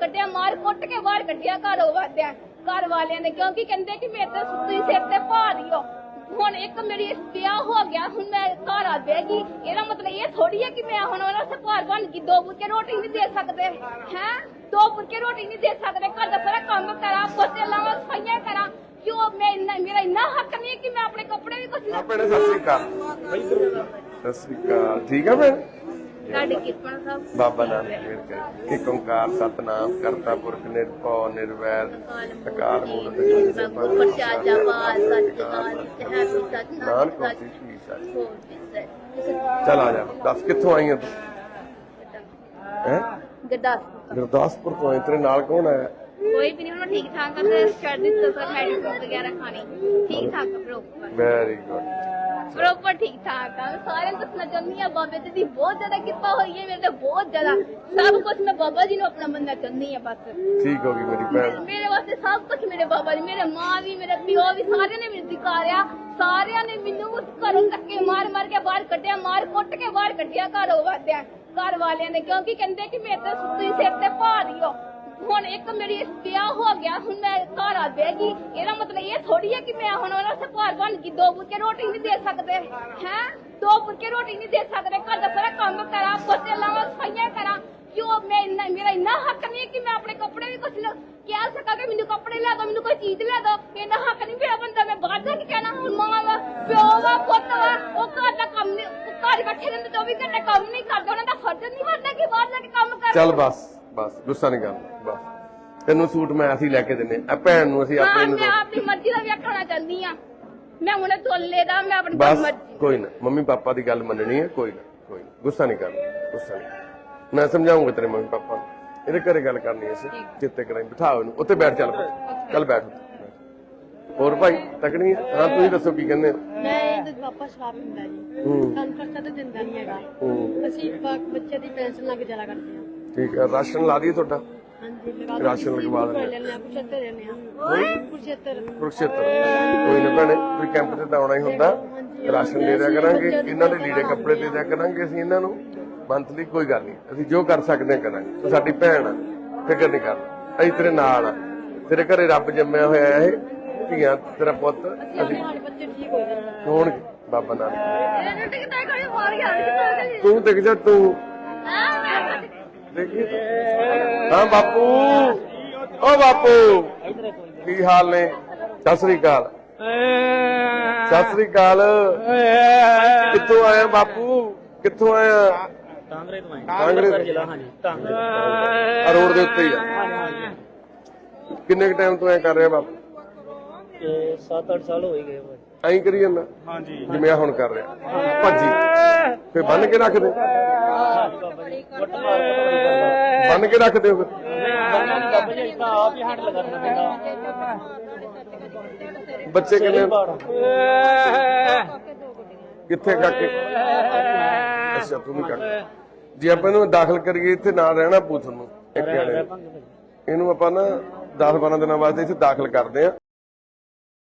ਕੱਢਿਆ, ਮਾਰ ਕੁੱਟ ਕੇ ਬਾਹਰ ਕੱਢਿਆ ਘਰ ਵਾਦਿਆ ਘਰ ਵਾਲਿਆਂ ਨੇ ਕਿਉਂਕਿ ਕਹਿੰਦੇ ਕਿ ਮੇਰੇ ਤੇ ਤੁਸੀਂ ਸਿਰ ਤੇ ਪਾ ਦਿਓ ਹੁਣ ਇੱਕ ਮੇਰੀ ਵਿਆਹ ਹੋ ਗਿਆ, ਹੁਣ ਮੈਂ ਘਰ ਆ ਬੈਗੀ ਇਹਦਾ ਮਤਲਬ ਇਹ ਥੋੜੀ ਹੈ ਕਿ ਮੈਂ ਹੁਣ ਉਹਨਾਂ ਸੇ ਭਾਰ ਬਣ ਕੇ ਦੋ ਬੁਰਕੇ ਰੋਟੀ ਨਹੀਂ ਦੇ ਸਕਦੇ। ਹੈ? ਦੋ ਬੁਰਕੇ ਰੋਟੀ ਨਹੀਂ ਦੇ ਸਕਦੇ। ਘਰ ਦਾ ਸਾਰਾ ਕੰਮ ਕਰਾਂ ਪੋਤੇ ਲਾਵਾਂ, ਸਫਾਈਆਂ ਕਰਾਂ। ਕਿਉਂ? ਮੈਂ ਇੰਨਾ ਮੇਰਾ ਇੰਨਾ ਹੱਕ ਨਹੀਂ ਕਿ ਮੈਂ ਆਪਣੇ ਕੱਪੜੇ ਵੀ ਕੁਛ ਨਾ ਸਤਿ ਸ੍ਰੀ ਅਕਾਲ। ਸਤਿ ਸ੍ਰੀ ਅਕਾਲ। ਠੀਕ ਆ ਭੈਣ ਤੁਹਾਡੀ ਕਿਰਪਾ ਸਾਹਿਬ ਬਾਬਾ ਨਾਨਕ ਮਿਹਰ ਕਰੇ ਇੱਕ ਓੰਕਾਰ ਸਤਨਾਮ ਕਰਤਾ ਪੁਰਖ ਨਿਰਭਉ ਨਿਰਵੈਰ ਅਕਾਲ ਮੂਰਤ ਸਭਾ ਹੈ ਸਤਿ ਨਾਨਕ ਸਾਈ ਚਲ ਆ ਜਾ ਦੱਸ ਕਿੱਥੋਂ ਆਈ ਆ ਤੂੰ ਹੈ ਗਦਾਸ ਗੁਰਦਾਸਪੁਰ ਤੋਂ ਤੇਰੇ ਨਾਲ ਕੌਣ ਆਇਆ ਕੋਈ ਵੀ ਨਹੀਂ ਹੁਣ ਠੀਕ ਠਾਕ ਆ ਤੇ ਸਰ ਮੈਡੀਸਨ ਵਗੈਰਾ ਖਾਣੀ ਠੀਕ ਠਾਕ ਪ੍ਰੋਪਰ ਵੈਰੀ ਗੁੱਡ ਪ੍ਰੋਪਰ ਠੀਕ ਠਾਕ ਆ। ਸਾਰਿਆਂ ਨੂੰ ਦੱਸਣਾ ਚਾਹੁੰਦੀ ਆ ਬਾਬੇ ਜੀ ਦੀ ਬਹੁਤ ਜ਼ਿਆਦਾ ਕਿਰਪਾ ਹੋਈ ਹੈ ਮੇਰੇ ਤੇ ਬਹੁਤ ਜ਼ਿਆਦਾ। ਸਭ ਕੁਝ ਮੈਂ ਬਾਬਾ ਜੀ ਨੂੰ ਆਪਣਾ ਬੰਦਾ ਚਾਹੁੰਦੀ ਆ ਬਸ। ਠੀਕ ਹੋ ਗਈ ਮੇਰੀ ਭੈਣ। ਮੇਰੇ ਵਾਸਤੇ ਸਭ ਕੁਝ ਮੇਰੇ ਬਾਬਾ ਜੀ ਮੇਰੇ ਮਾਂ ਵੀ ਮੇਰੇ ਪਿਓ ਵੀ ਸਾਰਿਆਂ ਨੇ ਮੈਨੂੰ ਸਿਖਾਇਆ ਸਾਰਿਆਂ ਨੇ ਮੈਨੂੰ ਘਰੋਂ ਧੱਕੇ ਮਾਰ ਮਾਰ ਕੇ ਬਾਹਰ ਕੱਢਿਆ ਮਾਰ ਕੁੱਟ ਕੇ ਬਾਹਰ ਕੱਢਿਆ ਘਰ ਵਾਦਿਆ ਘਰ ਵਾਲਿਆਂ ਨੇ ਕਿਉਂਕਿ ਕਹਿੰਦੇ ਕਿ ਮੇਰੇ ਤੇ ਤੁਸੀਂ ਸਿਰ ਤੇ ਪਾ ਦਿਓ ਹੁਣ ਇੱਕ ਮੇਰੀ ਵਿਆਹ ਹੋ ਗਿਆ, ਹੁਣ ਮੈਂ ਘਰ ਆ ਬੈਗੀ ਇਹਦਾ ਮਤਲਬ ਇਹ ਥੋੜੀ ਹੈ ਕਿ ਮੈਂ ਹੁਣ ਉਹਨਾਂ ਸੇ ਭਾਰ ਬਣ ਕੇ ਦੋ ਬੁਰਕੇ ਰੋਟੀ ਨਹੀਂ ਦੇ ਸਕਦੇ। ਹੈ? ਦੋ ਬੁਰਕੇ ਰੋਟੀ ਨਹੀਂ ਦੇ ਸਕਦੇ। ਘਰ ਦਾ ਸਾਰਾ ਕੰਮ ਕਰਾਂ ਪੋਤੇ ਲਾਵਾਂ ਸਫਾਈਆਂ ਕਰਾਂ। ਕਿਉਂ? ਮੈਂ ਇੰਨਾ ਮੇਰਾ ਇੰਨਾ ਹੱਕ ਨਹੀਂ ਹੈ ਕਿ ਮੈਂ ਆਪਣੇ ਕੱਪੜੇ ਵੀ ਕੁਛ ਨਾ ਕਹਿ ਸਕਾਂ ਕਿ ਮੈਨੂੰ ਕੱਪੜੇ ਲਿਆ ਦੋ, ਮੈਨੂੰ ਕੋਈ ਚੀਜ਼ ਲਿਆ ਦੋ। ਇੰਨਾ ਹੱਕ ਨਹੀਂ ਮੇਰਾ ਬੰਦਾ ਮੈਂ ਬਾਹਰ ਜਾ ਕੇ ਕਹਿਣਾ? ਹੁਣ ਮਾਂ ਵਾ, ਪਿਓ ਵਾ, ਪੁੱਤ ਵਾ, ਉਹ ਘਰ ਦਾ ਕੰਮ ਨਹੀਂ ਉਹ ਘਰ ਬੈਠੇ ਰਹਿੰਦੇ 24 ਘੰਟੇ ਕੰਮ ਨਹੀਂ ਕਰਦੇ। ਉਹਨਾਂ ਦਾ ਫਰਜ਼ ਨਹੀਂ ਬਣਦਾ ਕਿ ਬਾਹਰ ਜਾ ਕੇ ਕੰਮ ਕਰਨ। ਚੱਲ ਬਸ। ਬਸ ਗੁੱਸਾ ਨਹੀਂ ਕਰਨਾ ਬਸ। ਤੈਨੂੰ ਸੂਟ ਮੈਂ ਅਸੀਂ ਲੈ ਕੇ ਦਿੰਨੇ ਆ ਭੈਣ ਨੂੰ ਅਸੀਂ ਹਾਂ ਆਪਣੇ ਨੂੰ ਮੈਂ ਦੋ- ਆਪਣੀ ਮਰਜ਼ੀ ਦਾ ਵਿਆਹ ਕਰਾਉਣਾ ਚਾਹੁੰਦੀ ਆ ਮੈਂ ਹੁਣੇ ਤੋਲੇ ਦਾ ਮੈਂ ਆਪਣੀ ਬਸ ਮਰਜ਼ੀ ਕੋਈ ਨਾ ਮੰਮੀ ਪਾਪਾ ਦੀ ਗੱਲ ਮੰਨਣੀ ਹੈ ਕੋਈ ਨਾ ਕੋਈ ਨਾ। ਗੁੱਸਾ ਨਹੀਂ ਕਰਨਾ ਗੁੱਸਾ ਨਹੀਂ ਮੈਂ ਸਮਝਾਉਂਗਾ ਤੇਰੇ ਮੰਮੀ ਪਾਪਾ ਨੂੰ। ਇਹਦੇ ਘਰੇ ਗੱਲ ਕਰਨੀ ਹੈ ਅਸੀਂ ਚਿੱਤੇ ਕਰਾਈ ਬਿਠਾ ਉਹਨੂੰ ਉੱਥੇ ਬੈਠ ਚੱਲ ਚੱਲ ਬੈਠ। ਹੋਰ ਭਾਈ ਤਕਣੀ ਹੈ? ਹਾਂ ਤੁਸੀਂ ਦੱਸੋ ਕੀ ਕਹਿੰਦੇ ਮੈਂ ਇਹਦੇ ਪਾਪਾ ਸ਼ਰਾਬ ਪੀਂਦਾ ਜੀ। ਹੂੰ। ਸਾਨੂੰ ਖਰਚਾ ਤਾਂ ਦਿੰਦਾ ਨਹੀਂ ਹੈਗਾ। ਹੂੰ। ਅਸੀਂ ਬੱਚੇ ਦੀ ਪੈਨਸ਼ਨ ਲੱਗ ਜਾਇਆ ਕਰਦੇ ਹਾਂ। ਠੀਕ ਹੈ ਰਾਸ਼ਨ ਲਾ ਦਈਏ ਤੁਹਾਡਾ? ਹਾਂਜੀ ਲਗਾ ਰਾਸ਼ਨ ਲਗਵਾ ਦਿੰਦੇ ਲੈਣੇ ਆ ਕੁਛ ਇੱਥੇ ਰਹਿੰਦੇ ਆ ਕੁਰਕਸ਼ੇਤਰ ਕੋਈ ਨਾ ਭੈਣੇ ਕੋਈ ਕੈਂਪ ਤੇ ਤਾਂ ਆਉਣਾ ਹੀ ਹੁੰਦਾ। ਰਾਸ਼ਨ ਦੇ ਦਿਆ ਕਰਾਂਗੇ। ਇਹਨਾਂ ਦੇ ਲੀੜੇ ਕੱਪੜੇ ਦੇ ਦਿਆ ਕਰਾਂਗੇ ਅਸੀਂ ਇਹਨਾਂ ਨੂੰ। ਮੰਥਲੀ ਕੋਈ ਗੱਲ ਨਹੀਂ ਅਸੀਂ ਜੋ ਕਰ ਸਕਦੇ ਹਾਂ ਕਰਾਂਗੇ। ਤੂੰ ਸਾਡੀ ਭੈਣ ਆ ਫਿਕਰ ਨਹੀਂ ਕਰਨਾ ਅਸੀਂ ਤੇਰੇ ਨਾਲ ਆ। ਤੇਰੇ ਘਰੇ ਰੱਬ ਜੰਮਿਆ ਹੋਇਆ ਇਹ। ਧੀਆਂ ਤੇਰਾ ਪੁੱਤ। ਅਸੀਂ ਸਾਡੇ ਬੱਚੇ ਠੀਕ ਹੋ ਜਾਣ। ਹੋਣਗੇ ਬਾਬਾ ਨਾਨਕ। ਇਹਨੂੰ ਟਿਕਟਾਂ ਕੋਈ ਮਾਰ ਗਿਆ ਤੂੰ ਦੇਖ ਜਾ ਤੂੰ। ਹਾਂ ਹਾਂ ਬਾਪੂ। ਓ ਬਾਪੂ। ਕੀ ਹਾਲ ਨੇ? ਸਤਿ ਸ੍ਰੀ ਅਕਾਲ। ਸਤਿ ਸ੍ਰੀ ਅਕਾਲ। ਕਿੱਥੋਂ ਆਇਆ ਬਾਪੂ? ਕਿੱਥੋਂ ਆਇਆ? ਕਾਂਗਰਸ। ਤੋਂ ਕਾਂਗਰਸ ਅੰਮ੍ਰਿਤਸਰ ਜ਼ਿਲ੍ਹਾ ਹਾਂਜੀ ਕਾਂਗਰਸ ਆ ਰੋਡ ਦੇ ਉੱਤੇ ਹੀ ਆ। ਕਿੰਨੇ ਕ ਟਾਈਮ ਤੋਂ ਐ ਕਰ ਰਿਹਾ ਬਾਪੂ? ਤੇ 7-8 ਸਾਲ ਹੋ ਹੀ ਗਏ ਐਂ ਕਰੀ ਜਾਂਦਾ। ਹਾਂਜੀ ਜਿਵੇਂ ਹੁਣ ਕਰ ਰਿਹਾ। ਭੱਜੀ। ਫੇ ਬੰਨ ਕੇ ਰੱਖ ਦੇ। ਬਾਬਾ ਜੀ ਕੇ ਬੰਨ ਰੱਖ ਦਿਓ ਬਾਬਾ ਜੀ ਆਪ ਹੀ ਬੱਚੇ ਕਿੰਨੇ ਕਿੱਥੇ ਕਾਕੇ ਅੱਛਾ ਤੂੰ ਵੀ ਕਾਕੇ ਜੇ ਆਪਾਂ ਇਹਨੂੰ ਦਾਖਲ ਕਰੀਏ ਇੱਥੇ ਨਾਲ ਰਹਿਣਾ ਪੂ ਤੁਹਾਨੂੰ ਇੱਕ ਜਣੇ। ਨੂੰ। ਇਹਨੂੰ ਆਪਾਂ ਨਾ 10 12 ਦਿਨਾਂ ਵਾਸਤੇ ਇੱਥੇ ਦਾਖਲ ਕਰਦੇ ਆ।